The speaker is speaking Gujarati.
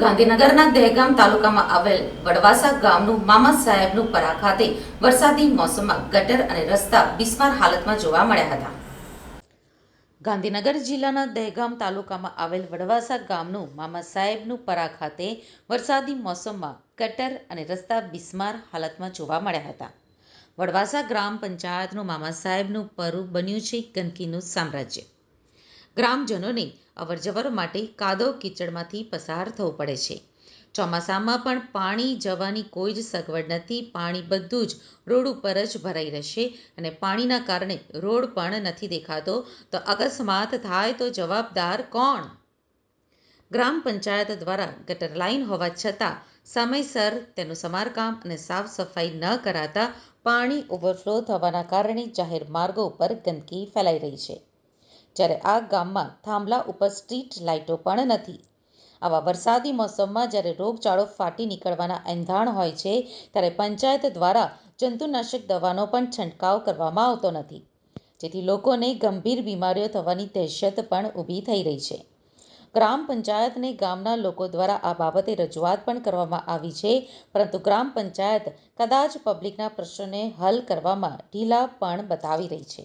ગાંધીનગરના દહેગામ તાલુકામાં આવેલ વડવાસા ગામનું મામા સાહેબનું પરા ખાતે વરસાદી મોસમમાં ગટર અને રસ્તા બિસ્માર હાલતમાં જોવા મળ્યા હતા. ગાંધીનગર જિલ્લાના દહેગામ તાલુકામાં આવેલ વડવાસા ગામનું મામા સાહેબનું પરા ખાતે વરસાદી મોસમમાં ગટર અને રસ્તા બિસ્માર હાલતમાં જોવા મળ્યા હતા. વડવાસા ગ્રામ પંચાયતનું મામા સાહેબનું પરું બન્યું છે ગંદકીનું સામ્રાજ્ય. ગ્રામજનોને અવરજવર માટે કાદવ કીચડમાંથી પસાર થવું પડે છે. ચોમાસામાં પણ પાણી જવાની કોઈ જ સગવડ નથી. પાણી બધું જ રોડ ઉપર જ ભરાઈ રહેશે અને પાણીના કારણે રોડ પણ નથી દેખાતો. તો અકસ્માત થાય તો જવાબદાર કોણ? ગ્રામ પંચાયત દ્વારા ગટર લાઈન હોવા છતાં સમયસર તેનું સમારકામ અને સાફ સફાઈ ન કરાતા પાણી ઓવરફ્લો થવાના કારણે જાહેર માર્ગો ઉપર ગંદકી ફેલાઈ રહી છે. જ્યારે આ ગામમાં થાંભલા ઉપર સ્ટ્રીટ લાઇટો પણ નથી. આવા વરસાદી મોસમમાં જ્યારે રોગચાળો ફાટી નીકળવાના એંધાણ હોય છે, ત્યારે પંચાયત દ્વારા જંતુનાશક દવાનો પણ છંટકાવ કરવામાં આવતો નથી. જેથી લોકોને ગંભીર બીમારીઓ થવાની દહેશત પણ ઊભી થઈ રહી છે. ગ્રામ પંચાયતને ગામના લોકો દ્વારા આ બાબતે રજૂઆત પણ કરવામાં આવી છે, પરંતુ ગ્રામ પંચાયત કદાચ પબ્લિકના પ્રશ્નોને હલ કરવામાં ઢીલા પણ બતાવી રહી છે.